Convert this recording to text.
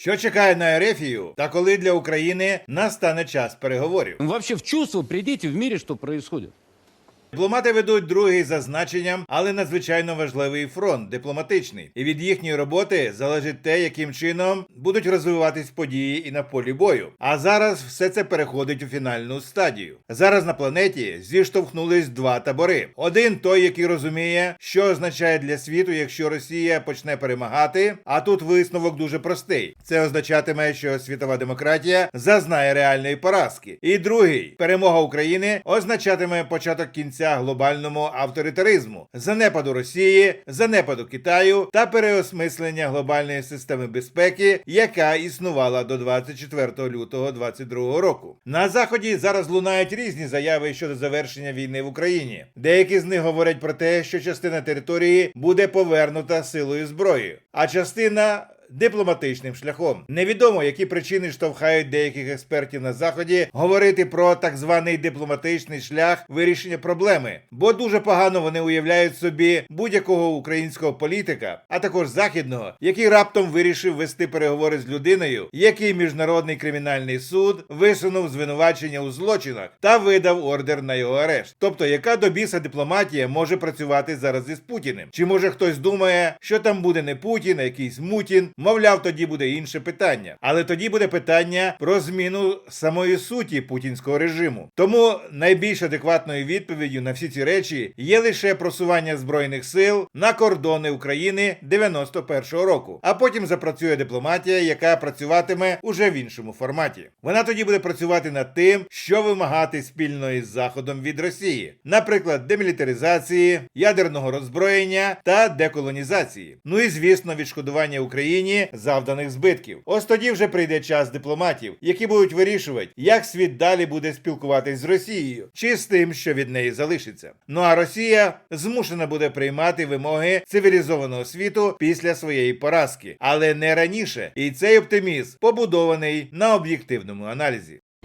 Що чекає на Ерефію, та коли для України настане час переговорів? Вообще в чувство прийдіть в мірі, що происходит. Дипломати ведуть другий за значенням, але надзвичайно важливий фронт дипломатичний. І від їхньої роботи залежить те, яким чином будуть розвиватись події і на полі бою. А зараз все це переходить у фінальну стадію. Зараз на планеті зіштовхнулись два табори: один той, який розуміє, що означає для світу, якщо Росія почне перемагати. А тут висновок дуже простий: це означатиме, що світова демократія зазнає реальної поразки. І другий перемога України означатиме початок кінця глобальному авторитаризму, занепаду Росії, занепаду Китаю та переосмислення глобальної системи безпеки, яка існувала до 24 лютого 2022 року. На заході зараз лунають різні заяви щодо завершення війни в Україні. Деякі з них говорять про те, що частина території буде повернута силою зброї, а частина дипломатичним шляхом. Невідомо, які причини штовхають деяких експертів на заході говорити про так званий дипломатичний шлях вирішення проблеми, бо дуже погано вони уявляють собі будь-якого українського політика, а також західного, який раптом вирішив вести переговори з людиною, який міжнародний кримінальний суд висунув звинувачення у злочинах та видав ордер на його арешт. Тобто, яка до біса дипломатія може працювати зараз із Путіним? Чи може хтось думає, що там буде не Путін, а якийсь Мутін? Мовляв, тоді буде інше питання. Але тоді буде питання про зміну самої суті путінського режиму. Тому найбільш адекватною відповіддю на всі ці речі є лише просування збройних сил на кордони України 91-го року. А потім запрацює дипломатія, яка працюватиме уже в іншому форматі. Вона тоді буде працювати над тим, що вимагати спільно із Заходом від Росії, наприклад, демілітаризації, ядерного роззброєння та деколонізації. Ну і звісно, відшкодування Україні завданих збитків. Ось тоді вже прийде час дипломатів, які будуть вирішувати, як світ далі буде спілкуватись з Росією, чи з тим, що від неї залишиться. Ну а Росія змушена буде приймати вимоги цивілізованого світу після своєї поразки, але не раніше. І цей оптимізм побудований на об'єктивному аналізі.